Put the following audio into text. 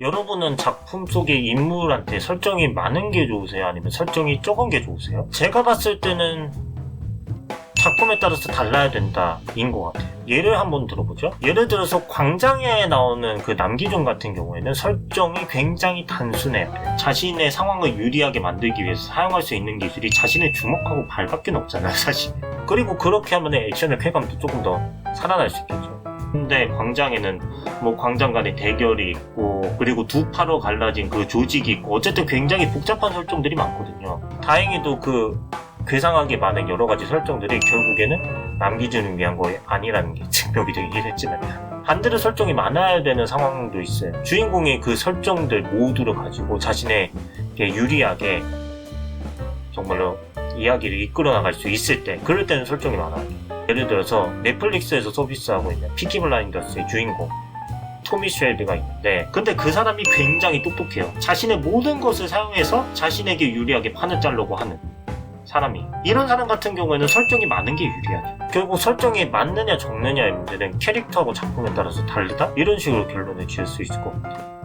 여러분은 작품 속의 인물한테 설정이 많은 게 좋으세요? 아니면 설정이 적은 게 좋으세요? 제가 봤을 때는 작품에 따라서 달라야 된다인 것 같아요. 예를 한번 들어보죠. 예를 들어서 광장에 나오는 그 남기종 같은 경우에는 설정이 굉장히 단순해요. 자신의 상황을 유리하게 만들기 위해서 사용할 수 있는 기술이 자신의 주먹하고 발밖에 없잖아요, 사실. 그리고 그렇게 하면 액션의 쾌감도 조금 더 살아날 수 있겠죠. 근데 광장에는 뭐 광장 간의 대결이 있고 그리고 두 파로 갈라진 그 조직이 있고 어쨌든 굉장히 복잡한 설정들이 많거든요. 다행히도 그 괴상하게 많은 여러 가지 설정들이 결국에는 남기준을 위한 거 아니라는 게 증명이 되긴 했지만 반대로 설정이 많아야 되는 상황도 있어요. 주인공이 그 설정들 모두를 가지고 자신의 유리하게 정말로 이야기를 이끌어 나갈 수 있을 때 그럴 때는 설정이 많아요. 예를 들어서 넷플릭스에서 서비스하고 있는 피키 블라인더스의 주인공 토미 쉘드가 있는데 근데 그 사람이 굉장히 똑똑해요. 자신의 모든 것을 사용해서 자신에게 유리하게 판을 짜려고 하는 사람이 이런 사람 같은 경우에는 설정이 많은 게 유리하죠. 결국 설정이 많느냐 적느냐의 문제는 캐릭터하고 작품에 따라서 다르다? 이런 식으로 결론을 지을 수 있을 것 같아요.